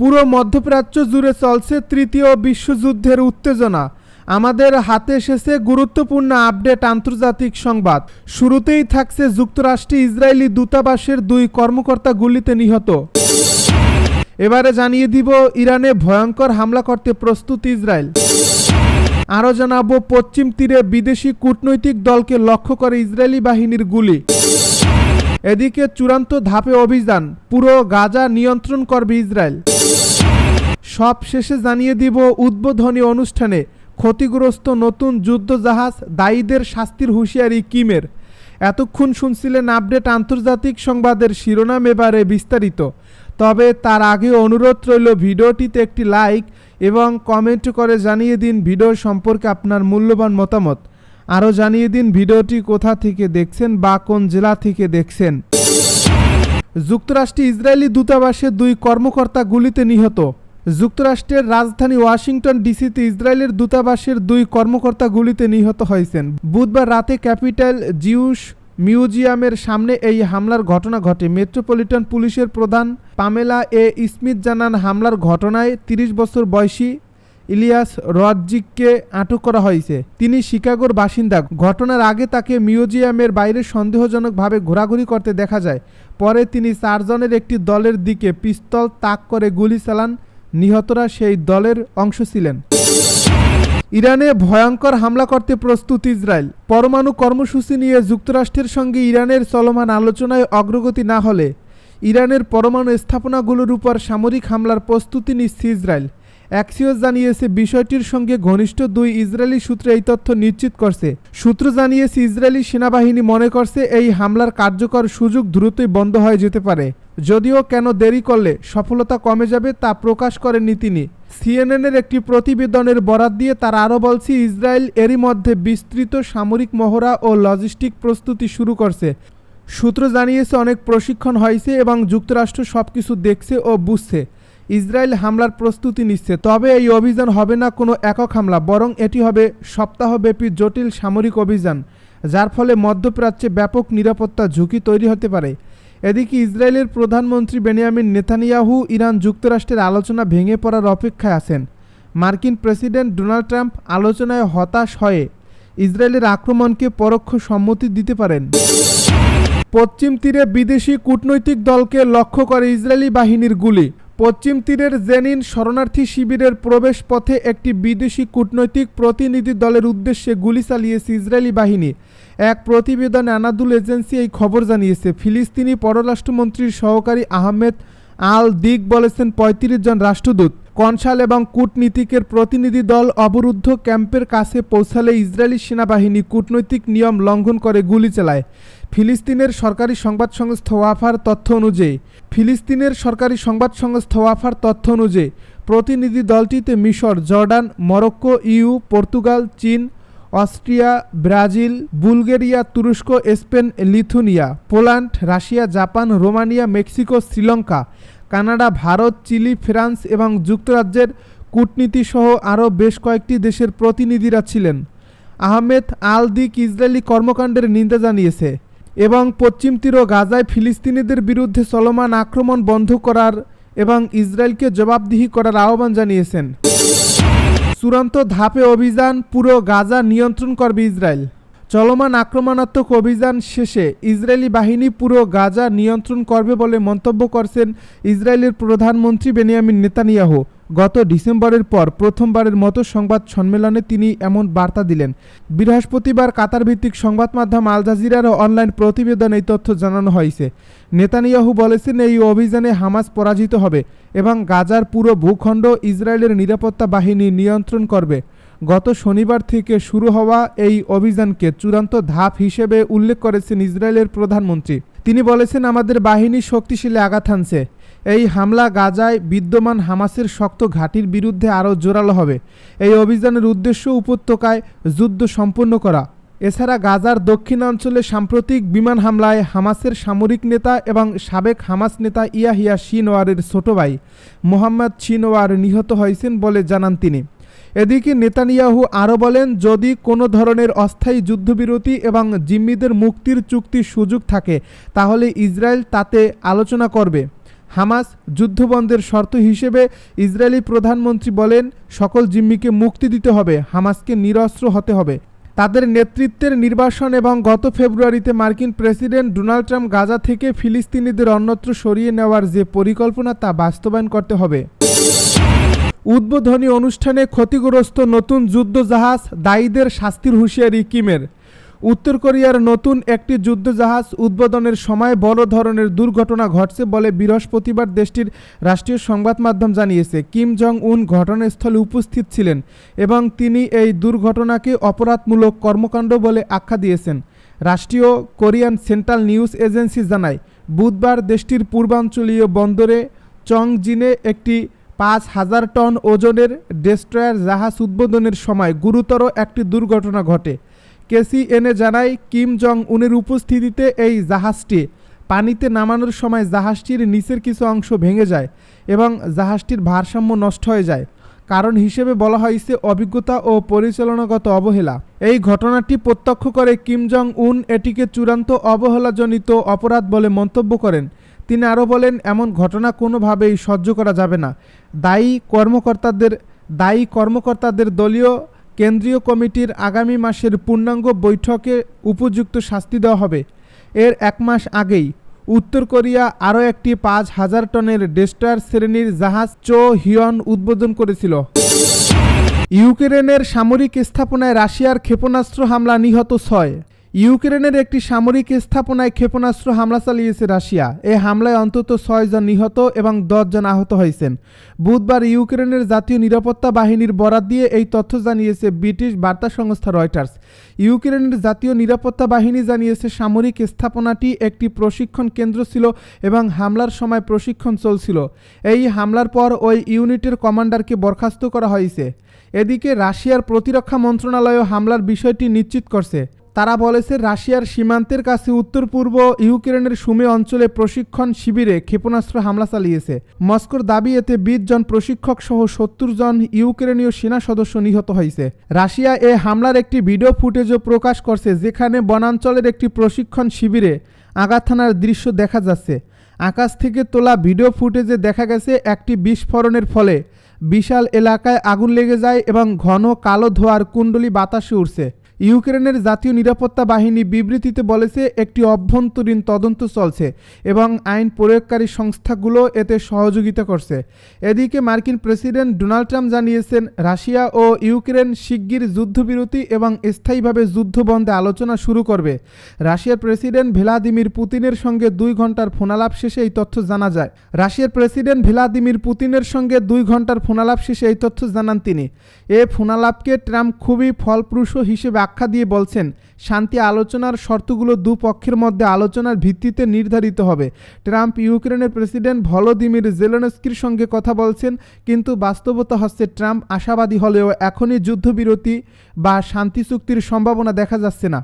পুরো মধ্যপ্রাচ্য জুড়ে চলছে তৃতীয় বিশ্বযুদ্ধের উত্তেজনা। আমাদের হাতে এসেছে গুরুত্বপূর্ণ আপডেট আন্তর্জাতিক সংবাদ। শুরুতেই থাকছে যুক্তরাষ্ট্রে ইসরায়েলি দূতাবাসের দুই কর্মকর্তা গুলিতে নিহত। এবারে জানিয়ে দিব, ইরানে ভয়ঙ্কর হামলা করতে প্রস্তুত ইসরায়েল। আরও জানাব, পশ্চিম তীরে বিদেশি কূটনৈতিক দলকে লক্ষ্য করে ইসরায়েলি বাহিনীর গুলি। এদিকে চূড়ান্ত ধাপে অভিযান, পুরো গাজা নিয়ন্ত্রণ করবে ইসরায়েল। সব শেষে জানিয়ে দিব উদ্বোধনী অনুষ্ঠানে ক্ষতিগ্রস্ত নতুন যুদ্ধজাহাজ দায়ীদের শাস্তির হুঁশিয়ারি কিমের। এতক্ষণ শুনছিলেন আপডেট আন্তর্জাতিক সংবাদের শিরোনাম এবারে বিস্তারিত। তবে তার আগে অনুরোধ রইল ভিডিওটিতে একটি লাইক এবং কমেন্ট করে জানিয়ে দিন ভিডিও সম্পর্কে আপনার মূল্যবান মতামত। আরও জানিয়ে দিন ভিডিওটি কোথা থেকে দেখছেন বা কোন জেলা থেকে দেখছেন। যুক্তরাষ্ট্রে ইসরায়েলি দূতাবাসে দুই কর্মকর্তা গুলিতে নিহত। যুক্তরাষ্ট্রের রাজধানী ওয়াশিংটন ডিসিতে ইসরায়েলের দূতাবাসের দুই কর্মকর্তা গুলিতে নিহত হয়েছেন। বুধবার রাতে ক্যাপিটাল জিউস মিউজিয়ামের সামনে এই হামলার ঘটনা ঘটে। মেট্রোপলিটন পুলিশের প্রধান পামেলা এ স্মিথ জানান, হামলার ঘটনায় ৩০ বছর বয়সী ইলিয়াস রডজিককে আটক করা হয়েছে। তিনি শিকাগোর বাসিন্দা। ঘটনার আগে তাকে মিউজিয়ামের বাইরে সন্দেহজনকভাবে ঘোরাঘুরি করতে দেখা যায়। পরে তিনি চারজনের একটি দলের দিকে পিস্তল তাক করে গুলি চালান। নিহতরা সেই দলের অংশ ছিলেন। ইরানে ভয়ঙ্কর হামলা করতে প্রস্তুত ইসরায়েল। পরমাণু কর্মসূচি নিয়ে যুক্তরাষ্ট্রের সঙ্গে ইরানের চলমান আলোচনায় অগ্রগতি না হলে ইরানের পরমাণু স্থাপনাগুলোর উপর সামরিক হামলার প্রস্তুতি নিচ্ছে ইসরায়েল। অ্যাক্সিওস জানিয়েছে, বিষয়টির সঙ্গে ঘনিষ্ঠ দুই ইসরায়েলি সূত্র এই তথ্য নিশ্চিত করছে। সূত্র জানিয়েছে, ইসরায়েলি সেনাবাহিনী মনে করছে, এই হামলার কার্যকর সুযোগ দ্রুতই বন্ধ হয়ে যেতে পারে। যদিও কেন দেরি করলে, সফলতা কমে যাবে তা প্রকাশ করেননি তিনি। সিএনএনের একটি প্রতিবেদনের বরাত দিয়ে তারা আরও বলছে, ইসরায়েল এরই মধ্যে বিস্তৃত সামরিক মহড়া ও লজিস্টিক প্রস্তুতি শুরু করছে। সূত্র জানিয়েছে, অনেক প্রশিক্ষণ হয়েছে এবং যুক্তরাষ্ট্র সবকিছু দেখছে ও বুঝছে। ইসরায়েল হামলার প্রস্তুতি নিচ্ছে। তবে এই অভিযান হবে না কোনো একক হামলা, বরং এটি হবে সপ্তাহব্যাপী জটিল সামরিক অভিযান, যার ফলে মধ্যপ্রাচ্যে ব্যাপক নিরাপত্তা ঝুঁকি তৈরি হতে পারে। এদিকে ইসরায়েলের প্রধানমন্ত্রী বেনিয়ামিন নেতানিয়াহু ইরান যুক্তরাষ্ট্রের আলোচনা ভেঙে পড়ার অপেক্ষায় আছেন। মার্কিন প্রেসিডেন্ট ডোনাল্ড ট্রাম্প আলোচনায় হতাশ হয়ে ইসরায়েলের আক্রমণকে পরোক্ষ সম্মতি দিতে পারেন। পশ্চিম তীরে বিদেশি কূটনৈতিক দলকে লক্ষ্য করে ইসরায়েলি বাহিনীর গুলি। পশ্চিম তীরের জেনিন শরণার্থী শিবিরের প্রবেশ পথে একটি বিদেশি কূটনৈতিক প্রতিনিধি দলের উদ্দেশ্যে গুলি চালিয়েছে ইসরায়েলি বাহিনী। এক প্রতিবেদনে আনাদুল এজেন্সি এই খবর জানিয়েছে। ফিলিস্তিনি পররাষ্ট্রমন্ত্রীর সহকারী আহমেদ আল দিক বলেছেন, পঁয়ত্রিশ জন রাষ্ট্রদূত কনসাল এবং কূটনীতিকের প্রতিনিধি দল অবরুদ্ধ ক্যাম্পের কাছে পৌঁছালে ইসরায়েলি সেনাবাহিনী কূটনৈতিক নিয়ম লঙ্ঘন করে গুলি চালায়। ফিলিস্তিনের সরকারি সংবাদ সংস্থা ওয়াফার তথ্য অনুযায়ী, ফিলিস্তিনের সরকারি সংবাদ সংস্থা ওয়াফার তথ্য অনুযায়ী, প্রতিনিধি দলটিতে মিশর, জর্ডান, মরক্কো, ইউ, পর্তুগাল, চীন, অস্ট্রিয়া, ব্রাজিল, বুলগেরিয়া, তুরস্ক, Spain, Lithuania, Poland, Russia, Japan, Romania, Mexico, Sri Lanka Canada, Bharat, Chile, France এবং যুক্তরাজ্যের কূটনীতিসহ আরও বেশ কয়েকটি দেশের প্রতিনিধিরা ছিলেন। আহমেদ আল দিক ইসরায়েলি কর্মকাণ্ডের নিন্দা জানিয়েছে এবং পশ্চিম তীর গাজায় ফিলিস্তিনিদের বিরুদ্ধে চলমান আক্রমণ বন্ধ করার এবং ইসরায়েলকে জবাবদিহি করার আহ্বান জানিয়েছেন। চূড়ান্ত ধাপে অভিযান পুরো গাজা নিয়ন্ত্রণ করবে ইসরায়েল। চলমান আক্রমণাত্মক অভিযান শেষে ইসরায়েলি বাহিনী পুরো গাজা নিয়ন্ত্রণ করবে বলে মন্তব্য করছেন ইসরায়েলের প্রধানমন্ত্রী বেনিয়ামিন নেতানিয়াহু। গত ডিসেম্বরের পর প্রথমবারের মতো সংবাদ সম্মেলনে তিনি এমন বার্তা দিলেন। বৃহস্পতিবার কাতার ভিত্তিক সংবাদ মাধ্যম আল জাজিরার অনলাইন প্রতিবেদন এই তথ্য জানানো হয়েছে। নেতানিয়াহু বলেছেন, এই অভিযানে হামাস পরাজিত হবে এবং গাজার পুরো ভূখণ্ড ইসরায়েলের নিরাপত্তা বাহিনী নিয়ন্ত্রণ করবে। গত শনিবার থেকে শুরু হওয়া এই অভিযানকে চূড়ান্ত ধাপ হিসেবে উল্লেখ করেছেন ইসরায়েলের প্রধানমন্ত্রী। তিনি বলেছেন, আমাদের বাহিনী শক্তিশালী আঘাত হানছে। এই হামলা গাজায় বিদ্যমান হামাসের শক্ত ঘাঁটির বিরুদ্ধে আরও জোরালো হবে। এই অভিযানের উদ্দেশ্য উপত্যকায় যুদ্ধ সম্পন্ন করা। এছাড়া গাজার দক্ষিণাঞ্চলে সাম্প্রতিক বিমান হামলায় হামাসের সামরিক নেতা এবং সাবেক হামাস নেতা ইয়াহিয়া শিনোয়ারের ছোট ভাই মোহাম্মদ শিনোয়ার নিহত হয়েছেন বলে জানান তিনি। এদিকে নেতানিয়াহু আরও বলেন, যদি কোনো ধরনের অস্থায়ী যুদ্ধবিরতি এবং জিম্মিদের মুক্তির চুক্তির সুযোগ থাকে, তাহলে ইসরায়েল তাতে আলোচনা করবে। হামাস যুদ্ধবন্ধের শর্ত হিসেবে ইসরায়েলি প্রধানমন্ত্রী বলেন, সকল জিম্মিকে মুক্তি দিতে হবে, হামাসকে নিরস্ত্র হতে হবে। তাদের নেতৃত্বের নির্বাসন এবং গত ফেব্রুয়ারিতে মার্কিন প্রেসিডেন্ট ডোনাল্ড ট্রাম্প গাজা থেকে ফিলিস্তিনিদের অন্যত্র সরিয়ে নেওয়ার যে পরিকল্পনা তা বাস্তবায়ন করতে হবে। উদ্বোধনী অনুষ্ঠানে ক্ষতিগ্রস্ত নতুন যুদ্ধজাহাজ দায়ীদের শাস্তির হুঁশিয়ারি কিমের। উত্তর কোরিয়ার নতুন একটি যুদ্ধজাহাজ উদ্বোধনের সময় বড় ধরনের দুর্ঘটনা ঘটছে বলে বৃহস্পতিবার দেশটির রাষ্ট্রীয় সংবাদ মাধ্যম জানিয়েছে। কিম জং উন ঘটনাস্থলে উপস্থিত ছিলেন এবং তিনি এই দুর্ঘটনাকে অপরাধমূলক কর্মকাণ্ড বলে আখ্যা দিয়েছেন। রাষ্ট্রীয় কোরিয়ান সেন্ট্রাল নিউজ এজেন্সি জানায়, বুধবার দেশটির পূর্বাঞ্চলীয় বন্দরে চংজিনে একটি পাঁচ হাজার টন ওজনের ডেস্ট্রয়ার জাহাজ উদ্বোধনের সময় গুরুতর একটি দুর্ঘটনা ঘটে। কেসিএনএ জানায়, কিম জং উনের উপস্থিতিতে এই জাহাজটি পানিতে নামানোর সময় জাহাজটির নিচের কিছু অংশ ভেঙে যায় এবং জাহাজটির ভারসাম্য নষ্ট হয়ে যায়। কারণ হিসেবে বলা হয়েছে, অভিজ্ঞতা ও পরিচালনাগত অবহেলা। এই ঘটনাটি প্রত্যক্ষ করে কিম জং উন এটিকে চূড়ান্ত অবহেলাজনিত অপরাধ বলে মন্তব্য করেন। তিনি আরও বলেন, এমন ঘটনা কোনোভাবেই সহ্য করা যাবে না। দায়ী কর্মকর্তাদের দায়ী কর্মকর্তাদের দলীয় কেন্দ্রীয় কমিটির আগামী মাসের পূর্ণাঙ্গ বৈঠকে উপযুক্ত শাস্তি দেওয়া হবে। এর এক মাস আগেই উত্তর কোরিয়া আরও একটি পাঁচ হাজার টনের ডেস্টার শ্রেণির জাহাজ চো হিয়ন উদ্বোধন করেছিল। ইউক্রেনের সামরিক স্থাপনায় রাশিয়ার ক্ষেপণাস্ত্র হামলা নিহত ছয়। ইউক্রেনের একটি সামরিক স্থাপনায় ক্ষেপণাস্ত্র হামলা চালিয়েছে রাশিয়া। এ হামলায় অন্তত ছয় জন নিহত এবং জন আহত হয়েছেন। বুধবার ইউক্রেনের জাতীয় নিরাপত্তা বাহিনীর বরাত দিয়ে এই তথ্য জানিয়েছে ব্রিটিশ বার্তা সংস্থা রয়টার্স। ইউক্রেনের জাতীয় নিরাপত্তা বাহিনী জানিয়েছে সামরিক স্থাপনাটি একটি প্রশিক্ষণ কেন্দ্র ছিল এবং হামলার সময় প্রশিক্ষণ চলছিল। এই হামলার পর ওই ইউনিটের কমান্ডারকে বরখাস্ত করা হয়েছে। এদিকে রাশিয়ার প্রতিরক্ষা মন্ত্রণালয়ও হামলার বিষয়টি নিশ্চিত করছে। তারা বলেছে, রাশিয়ার সীমান্তের কাছে উত্তর পূর্ব ইউক্রেনের সুমে অঞ্চলে প্রশিক্ষণ শিবিরে ক্ষেপণাস্ত্র হামলা চালিয়েছে। মস্কোর দাবি, এতে বিশ জন প্রশিক্ষক সহ সত্তর জন ইউক্রেনীয় সেনা সদস্য নিহত হয়েছে। রাশিয়া এ হামলার একটি ভিডিও ফুটেজও প্রকাশ করছে, যেখানে বনাঞ্চলের একটি প্রশিক্ষণ শিবিরে আঘাত থানার দৃশ্য দেখা যাচ্ছে। আকাশ থেকে তোলা ভিডিও ফুটেজে দেখা গেছে, একটি বিস্ফোরণের ফলে বিশাল এলাকায় আগুন লেগে যায় এবং ঘন কালো ধোয়ার কুণ্ডলি বাতাসে উঠছে ইউক্রেনের জাতীয় নিরাপত্তা বাহিনী বিবৃতিতে বলেছে, একটি অভ্যন্তরীণ তদন্ত চলছে এবং আইন প্রয়োগকারী সংস্থাগুলো এতে সহযোগিতা করছে। এদিকে মার্কিন প্রেসিডেন্ট ডোনাল্ড ট্রাম্প জানিয়েছেন, রাশিয়া ও ইউক্রেন শিগগির যুদ্ধবিরতি এবং স্থায়ীভাবে যুদ্ধ বন্ধে আলোচনা শুরু করবে। রাশিয়ার প্রেসিডেন্ট ভ্লাদিমির পুতিনের সঙ্গে দুই ঘণ্টার ফোনালাপ শেষে এই তথ্য জানা যায়। রাশিয়ার প্রেসিডেন্ট ভ্লাদিমির পুতিনের সঙ্গে দুই ঘণ্টার ফোনালাপ শেষে এই তথ্য জানান তিনি। এ ফোনালাপকে ট্রাম্প খুবই ফলপ্রসূ হিসেবে আখ্যা দিয়ে বলছেন, শান্তি আলোচনার শর্তগুলো দুপক্ষের মধ্যে আলোচনার ভিত্তিতে নির্ধারিত হবে। ট্রাম্প ইউক্রেনের প্রেসিডেন্ট ভলোদিমির জেলেনস্কির সঙ্গে কথা বলছেন, কিন্তু বাস্তবতা হচ্ছে ট্রাম্প আশাবাদী হলেও এখনই যুদ্ধবিরতি বা শান্তি চুক্তির সম্ভাবনা দেখা যাচ্ছে না।